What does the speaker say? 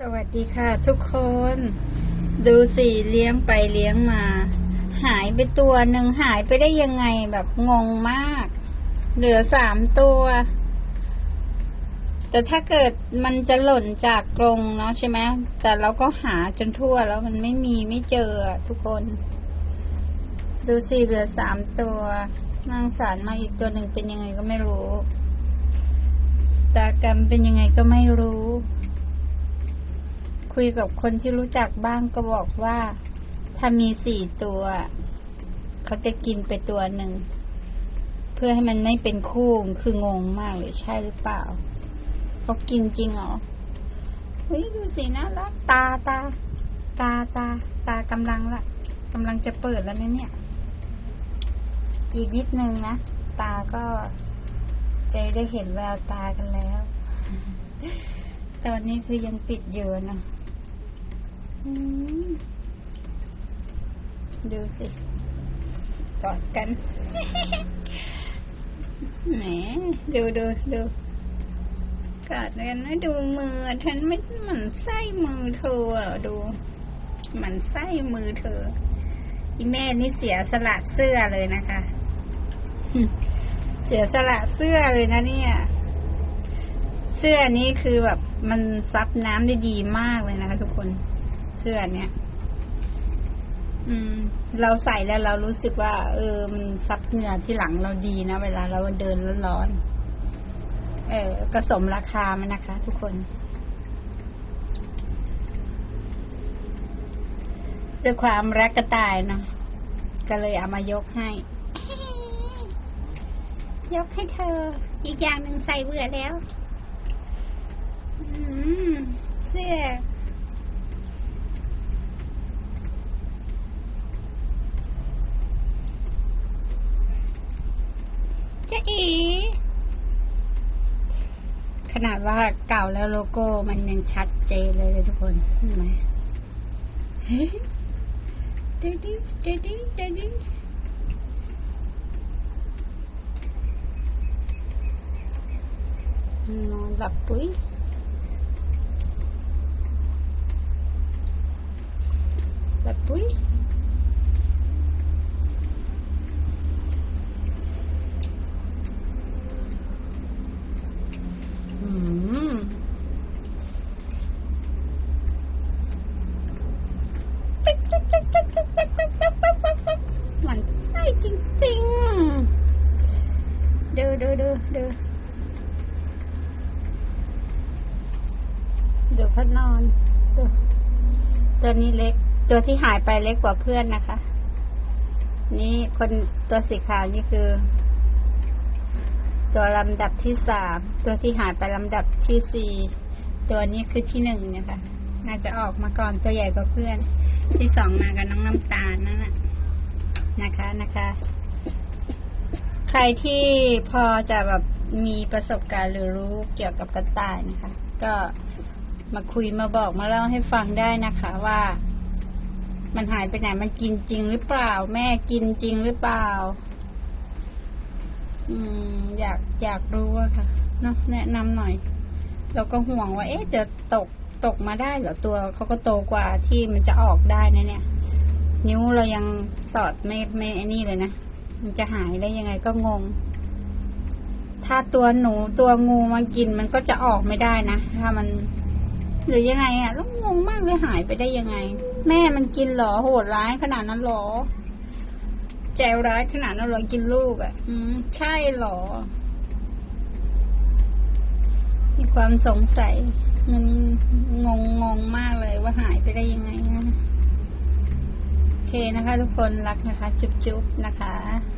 สวัสดีค่ะทุกคน ดูสิเลี้ยงไปเลี้ยงมา หายไปตัวหนึ่งหายไปได้ยังไงแบบงงมาก เหลือสามตัว แต่ถ้าเกิดมันจะหล่นจากกรงเนาะใช่ไหมแต่เราก็หาจนทั่วแล้วมันไม่มีไม่เจอทุกคน ดูสิเหลือสามตัวนางสารมาอีกตัวหนึ่งเป็นยังไงก็ไม่รู้ตากรรมเป็นยังไงก็ไม่รู้ คุยกับคนที่รู้จักบ้างก็บอกว่า ถ้ามีสี่ตัว เขาจะกินไปตัวหนึ่ง เพื่อให้มันไม่เป็นคู่คืองงมากเลยใช่หรือเปล่าเขากินจริงเหรอเฮ้ยดูสิน่ารักตาตา ตาตา ตากำลังละกำลังจะเปิดแล้วนะเนี่ย อีกนิดนึงนะ ตาก็จะได้เห็นแววตากันแล้ว ตอนนี้คือยังปิดอยู่นะ ดูสิกอดกัน แหม ดูดูดูกอดกันนะดูมือฉันไม่หมันไส้มือเธออะดูหมันไส้มือเธอ อีแม่นี่เสียสละเสื้อเลยนะคะ เสียสละเสื้อเลยนะเนี่ย เสื้อนี้คือแบบมันซับน้ำได้ดีมากเลยนะคะทุกคน เสื้อเนี้ยอืม เราใส่แล้วเรารู้สึกว่า เออ มันซับเหงื่อที่หลังเราดีนะ เวลาเราเดินร้อนๆเออก็สมราคามันนะคะ ทุกคนด้วยความรักกระต่ายเนาะก็เลยเอามายกให้ ยกให้เธอ อีกอย่างหนึ่งใส่เบื่อแล้วเสื้อ อี ขนาดว่าเก่าแล้วโลโก้มันยังชัดเจนเลยเลยทุกคนเห็นไหมเดดิเดดิเดดินอนหลับปุ๋ยหลับปุ๋ย ๆดูดูดูดูดูพัดนอนดูตัวนี้เล็ก ตัวที่หายไปเล็กกว่าเพื่อนนะคะ นี่คนตัวสีขาวนี่คือ ตัวลำดับที่สาม ตัวที่หายไปลำดับที่สี่ ตัวนี้คือที่หนึ่งเนี่ยค่ะ น่าจะออกมาก่อนตัวใหญ่กว่าเพื่อน ที่สองมากับน้องน้ำตาลนั่นแหละนะคะนะคะ รที่พอจะแบบมีประสบการณ์หรือรู้เกี่ยวกับกระต่ายนะคะ ก็มาคุยมาบอกมาเล่าให้ฟังได้นะคะว่า มันหายไปไหนมันกินจริงหรือเปล่า แม่กินจริงหรือเปล่า อืม อยากอยากรู้อะค่ะเนาะแนะนำหน่อย เราก็ห่วงว่า เอ๊ะจะตกตกมาได้เหรอตัวเขาก็โตกว่าที่มันจะออกได้นะเนี่ย นิ้วเรายังสอดไม่ไม่ไอ้นี่เลยนะ มันจะหายได้ยังไงก็งง ถ้าตัวหนูตัวงูมากินมันก็จะออกไม่ได้นะ ถ้ามัน หรือยังไงอะแล้วงงมากเลยหายไปได้ยังไง แม่มันกินหรอโหดร้ายขนาดนั้นหรอใจร้ายขนาดนั้นหรอกินลูกอะ่ะ อืม ใช่หรอ มีความสงสัยงงงงมากเลยว่าหายไปได้ยังไง นะโอเคนะคะ ทุกคนรักนะคะ จุ๊บๆนะคะ